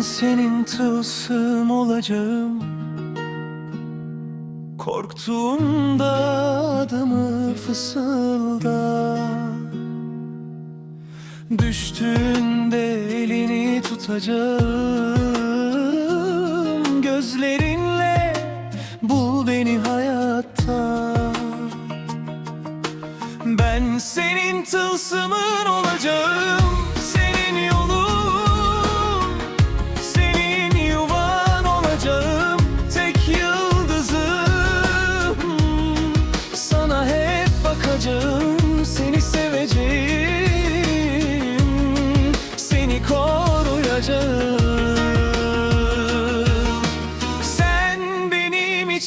senin tılsım olacağım. Korktuğumda adımı fısılda. Düştüğünde elini tutacağım. Gözlerinle bul beni hayatta. Ben senin tılsımın olacağım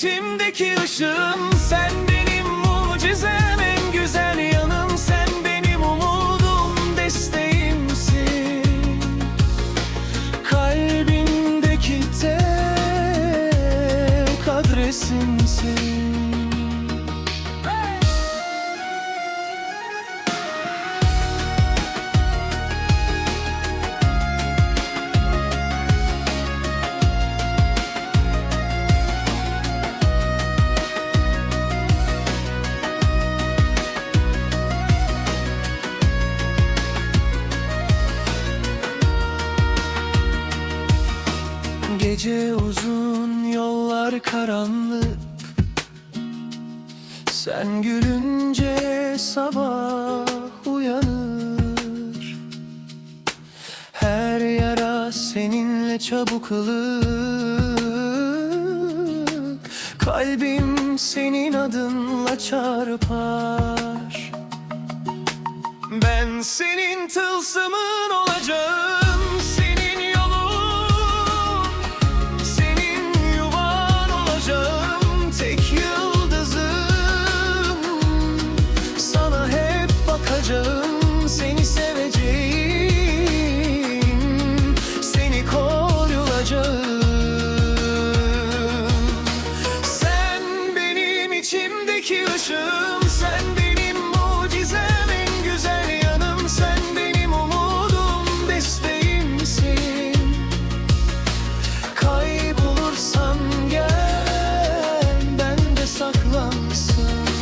içimdeki ışığım Sen benim mucizem en güzel yanım Sen benim umudum desteğimsin. Kalbimdeki tek adresimsin Gece uzun yollar karanlık. Sen gülünce sabah uyanır. Her yara seninle çabuk ılır Kalbim senin adınla çarpar. Ben senin tılsımın olacağım so